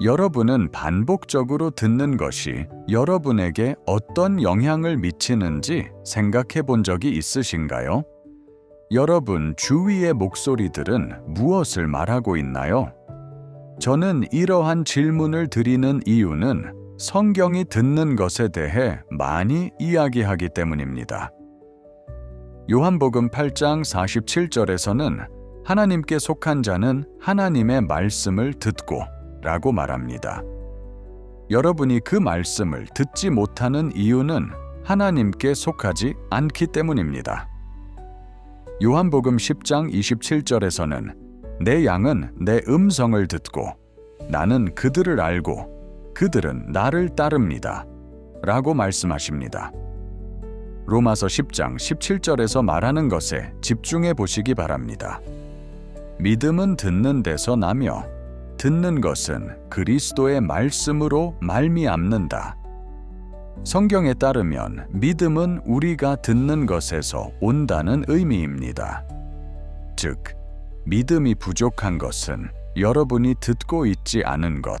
여러분은 반복적으로 듣는 것이 여러분에게 어떤 영향을 미치는지 생각해 본 적이 있으신가요? 여러분 주위의 목소리들은 무엇을 말하고 있나요? 저는 이러한 질문을 드리는 이유는 성경이 듣는 것에 대해 많이 이야기하기 때문입니다. 요한복음 8장 47절에서는 하나님께 속한 자는 하나님의 말씀을 듣고 라고 말합니다. 여러분이 그 말씀을 듣지 못하는 이유는 하나님께 속하지 않기 때문입니다. 요한복음 10장 27절에서는 내 양은 내 음성을 듣고 나는 그들을 알고 그들은 나를 따릅니다. 라고 말씀하십니다. 로마서 10장 17절에서 말하는 것에 집중해 보시기 바랍니다. 믿음은 듣는 데서 나며 듣는 것은 그리스도의 말씀으로 말미암는다. 성경에 따르면 믿음은 우리가 듣는 것에서 온다는 의미입니다. 즉, 믿음이 부족한 것은 여러분이 듣고 있지 않은 것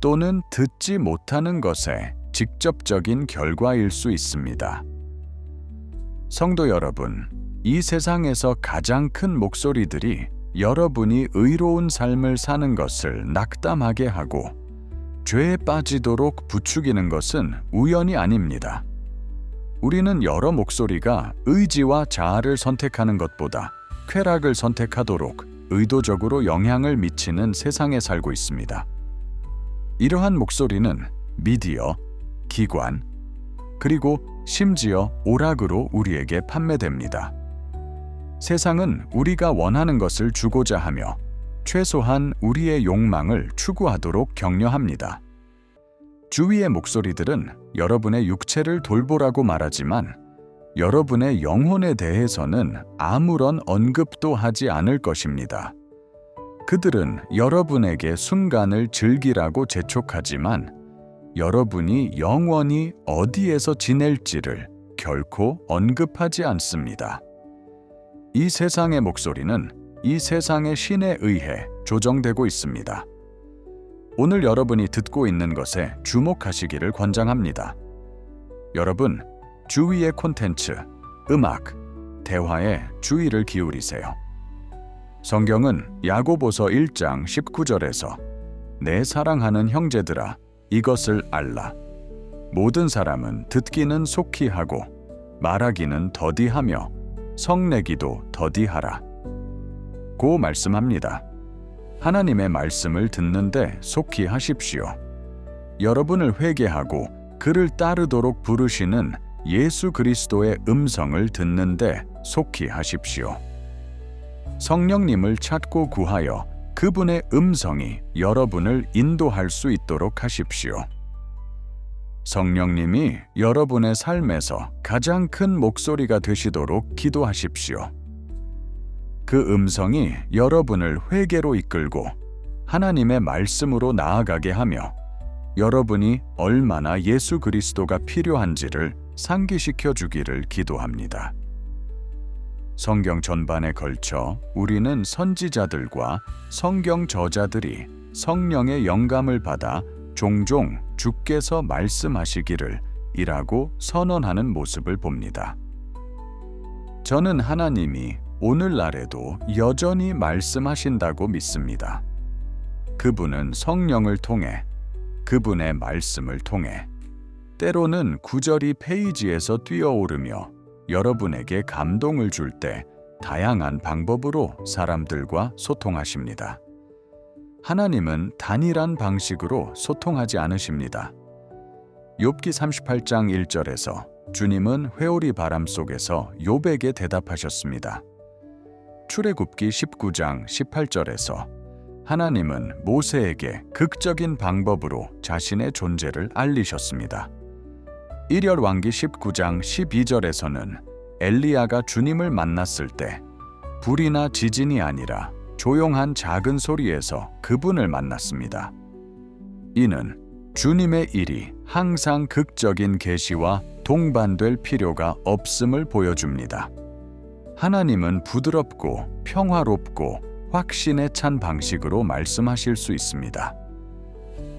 또는 듣지 못하는 것의 직접적인 결과일 수 있습니다. 성도 여러분, 이 세상에서 가장 큰 목소리들이 여러분이 의로운 삶을 사는 것을 낙담하게 하고 죄에 빠지도록 부추기는 것은 우연이 아닙니다. 우리는 여러 목소리가 의지와 자아를 선택하는 것보다 쾌락을 선택하도록 의도적으로 영향을 미치는 세상에 살고 있습니다. 이러한 목소리는 미디어, 기관, 그리고 심지어 오락으로 우리에게 판매됩니다. 세상은 우리가 원하는 것을 주고자 하며 최소한 우리의 욕망을 추구하도록 격려합니다. 주위의 목소리들은 여러분의 육체를 돌보라고 말하지만 여러분의 영혼에 대해서는 아무런 언급도 하지 않을 것입니다. 그들은 여러분에게 순간을 즐기라고 재촉하지만 여러분이 영원히 어디에서 지낼지를 결코 언급하지 않습니다. 이 세상의 목소리는 이 세상의 신에 의해 조정되고 있습니다. 오늘 여러분이 듣고 있는 것에 주목하시기를 권장합니다. 여러분, 주위의 콘텐츠, 음악, 대화에 주의를 기울이세요. 성경은 야고보서 1장 19절에서 내 사랑하는 형제들아 이것을 알라. 모든 사람은 듣기는 속히 하고 말하기는 더디하며 성내기도 더디하라. 고 말씀합니다. 하나님의 말씀을 듣는데 속히 하십시오. 여러분을 회개하고 그를 따르도록 부르시는 예수 그리스도의 음성을 듣는데 속히 하십시오. 성령님을 찾고 구하여 그분의 음성이 여러분을 인도할 수 있도록 하십시오. 성령님이 여러분의 삶에서 가장 큰 목소리가 되시도록 기도하십시오. 그 음성이 여러분을 회개로 이끌고 하나님의 말씀으로 나아가게 하며 여러분이 얼마나 예수 그리스도가 필요한지를 상기시켜 주기를 기도합니다. 성경 전반에 걸쳐 우리는 선지자들과 성경 저자들이 성령의 영감을 받아 종종 주께서 말씀하시기를 이라고 선언하는 모습을 봅니다. 저는 하나님이 오늘날에도 여전히 말씀하신다고 믿습니다. 그분은 성령을 통해 그분의 말씀을 통해 때로는 구절이 페이지에서 뛰어오르며 여러분에게 감동을 줄 때 다양한 방법으로 사람들과 소통하십니다. 하나님은 단일한 방식으로 소통하지 않으십니다. 욥기 38장 1절에서 주님은 회오리 바람 속에서 욥에게 대답하셨습니다. 출애굽기 19장 18절에서 하나님은 모세에게 극적인 방법으로 자신의 존재를 알리셨습니다. 1열 왕기 19장 12절에서는 엘리야가 주님을 만났을 때 불이나 지진이 아니라 조용한 작은 소리에서 그분을 만났습니다. 이는 주님의 일이 항상 극적인 계시와 동반될 필요가 없음을 보여줍니다. 하나님은 부드럽고 평화롭고 확신에 찬 방식으로 말씀하실 수 있습니다.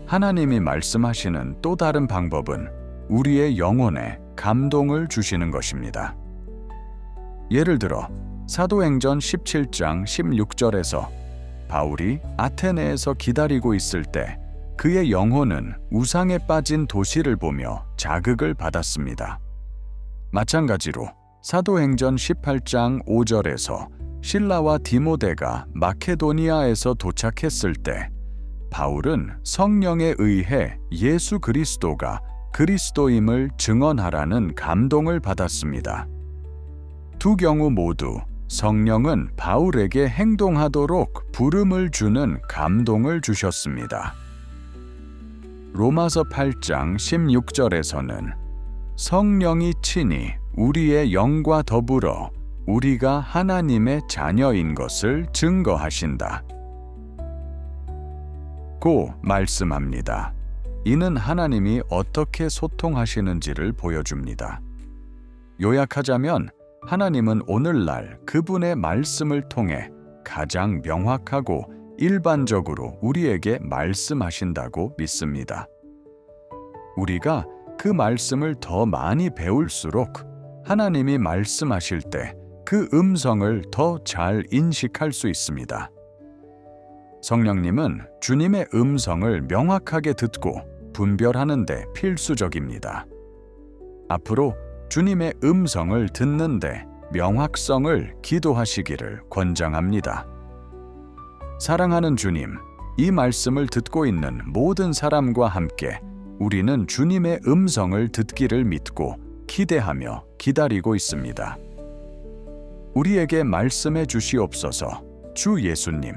하나님이 말씀하시는 또 다른 방법은 우리의 영혼에 감동을 주시는 것입니다. 예를 들어 사도행전 17장 16절에서 바울이 아테네에서 기다리고 있을 때 그의 영혼은 우상에 빠진 도시를 보며 자극을 받았습니다. 마찬가지로 사도행전 18장 5절에서 신라와 디모데가 마케도니아에서 도착했을 때 바울은 성령에 의해 예수 그리스도가 그리스도임을 증언하라는 감동을 받았습니다. 두 경우 모두 성령은 바울에게 행동하도록 부름을 주는 감동을 주셨습니다. 로마서 8장 16절에서는 성령이 친히 우리의 영과 더불어 우리가 하나님의 자녀인 것을 증거하신다. 고 말씀합니다. 이는 하나님이 어떻게 소통하시는지를 보여줍니다. 요약하자면 하나님은 오늘날 그분의 말씀을 통해 가장 명확하고 일반적으로 우리에게 말씀하신다고 믿습니다. 우리가 그 말씀을 더 많이 배울수록 하나님이 말씀하실 때 그 음성을 더 잘 인식할 수 있습니다. 성령님은 주님의 음성을 명확하게 듣고 분별하는 데 필수적입니다. 앞으로 주님의 음성을 듣는데 명확성을 기도하시기를 권장합니다. 사랑하는 주님, 이 말씀을 듣고 있는 모든 사람과 함께 우리는 주님의 음성을 듣기를 믿고 기대하며 기다리고 있습니다. 우리에게 말씀해 주시옵소서, 주 예수님.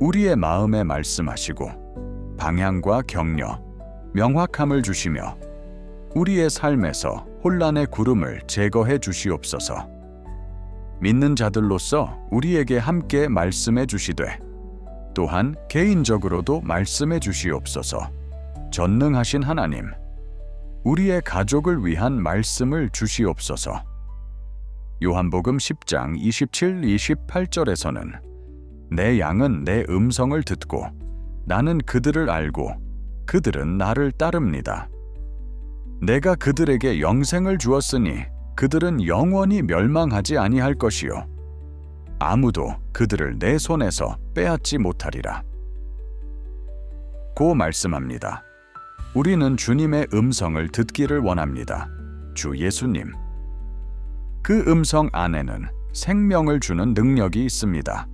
우리의 마음에 말씀하시고 방향과 격려, 명확함을 주시며 우리의 삶에서 혼란의 구름을 제거해 주시옵소서. 믿는 자들로서 우리에게 함께 말씀해 주시되 또한 개인적으로도 말씀해 주시옵소서. 전능하신 하나님, 우리의 가족을 위한 말씀을 주시옵소서. 요한복음 10장 27, 28절에서는 내 양은 내 음성을 듣고 나는 그들을 알고 그들은 나를 따릅니다. 내가 그들에게 영생을 주었으니 그들은 영원히 멸망하지 아니할 것이요 아무도 그들을 내 손에서 빼앗지 못하리라. 고 말씀합니다. 우리는 주님의 음성을 듣기를 원합니다. 주 예수님. 그 음성 안에는 생명을 주는 능력이 있습니다.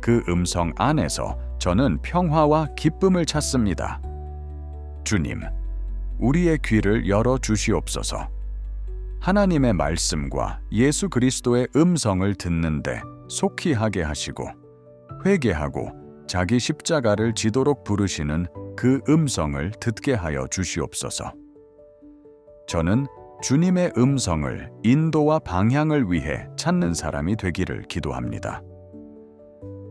그 음성 안에서 저는 평화와 기쁨을 찾습니다. 주님, 우리의 귀를 열어 주시옵소서. 하나님의 말씀과 예수 그리스도의 음성을 듣는데 속히 하게 하시고 회개하고 자기 십자가를 지도록 부르시는 그 음성을 듣게 하여 주시옵소서. 저는 주님의 음성을 인도와 방향을 위해 찾는 사람이 되기를 기도합니다.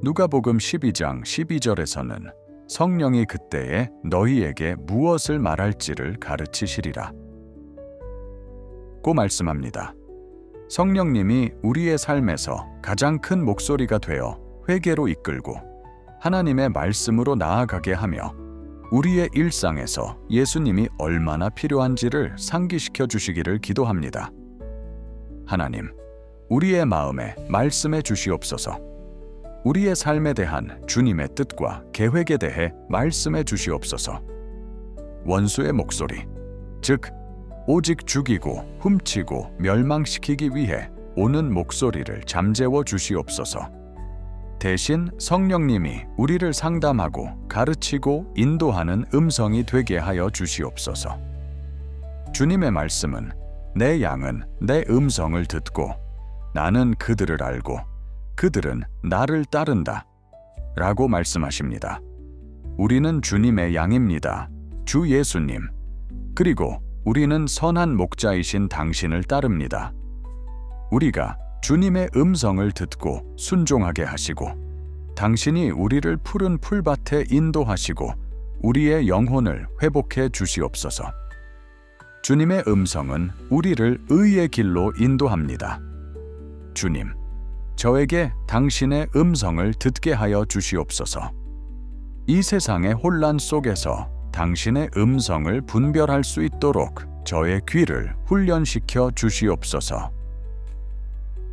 누가복음 12장 12절에서는 성령이 그때에 너희에게 무엇을 말할지를 가르치시리라. 고 말씀합니다. 성령님이 우리의 삶에서 가장 큰 목소리가 되어 회개로 이끌고 하나님의 말씀으로 나아가게 하며 우리의 일상에서 예수님이 얼마나 필요한지를 상기시켜 주시기를 기도합니다. 하나님, 우리의 마음에 말씀해 주시옵소서. 우리의 삶에 대한 주님의 뜻과 계획에 대해 말씀해 주시옵소서. 원수의 목소리, 즉 오직 죽이고 훔치고 멸망시키기 위해 오는 목소리를 잠재워 주시옵소서. 대신 성령님이 우리를 상담하고 가르치고 인도하는 음성이 되게 하여 주시옵소서. 주님의 말씀은 내 양은 내 음성을 듣고 나는 그들을 알고 그들은 나를 따른다. 라고 말씀하십니다. 우리는 주님의 양입니다. 주 예수님. 그리고 우리는 선한 목자이신 당신을 따릅니다. 우리가 주님의 음성을 듣고 순종하게 하시고 당신이 우리를 푸른 풀밭에 인도하시고 우리의 영혼을 회복해 주시옵소서. 주님의 음성은 우리를 의의 길로 인도합니다. 주님, 저에게 당신의 음성을 듣게 하여 주시옵소서. 이 세상의 혼란 속에서 당신의 음성을 분별할 수 있도록 저의 귀를 훈련시켜 주시옵소서.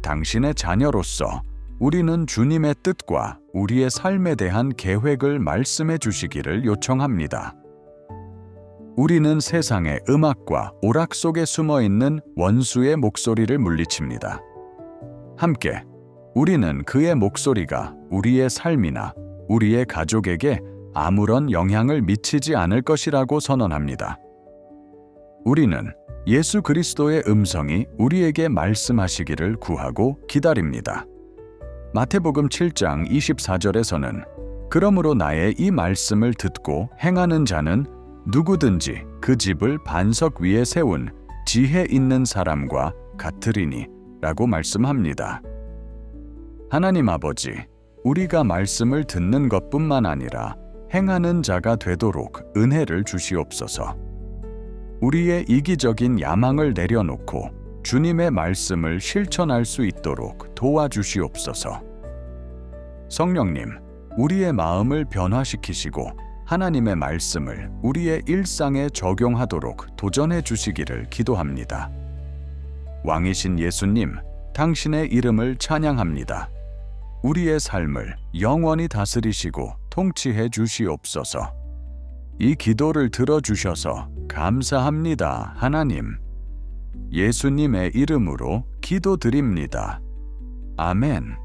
당신의 자녀로서 우리는 주님의 뜻과 우리의 삶에 대한 계획을 말씀해 주시기를 요청합니다. 우리는 세상의 음악과 오락 속에 숨어 있는 원수의 목소리를 물리칩니다. 함께 우리는 그의 목소리가 우리의 삶이나 우리의 가족에게 아무런 영향을 미치지 않을 것이라고 선언합니다. 우리는 예수 그리스도의 음성이 우리에게 말씀하시기를 구하고 기다립니다. 마태복음 7장 24절에서는 그러므로 나의 이 말씀을 듣고 행하는 자는 누구든지 그 집을 반석 위에 세운 지혜 있는 사람과 같으리니 라고 말씀합니다. 하나님 아버지, 우리가 말씀을 듣는 것뿐만 아니라 행하는 자가 되도록 은혜를 주시옵소서. 우리의 이기적인 야망을 내려놓고 주님의 말씀을 실천할 수 있도록 도와주시옵소서. 성령님, 우리의 마음을 변화시키시고 하나님의 말씀을 우리의 일상에 적용하도록 도전해 주시기를 기도합니다. 왕이신 예수님, 당신의 이름을 찬양합니다. 우리의 삶을 영원히 다스리시고 통치해 주시옵소서. 이 기도를 들어주셔서 감사합니다, 하나님. 예수님의 이름으로 기도드립니다. 아멘.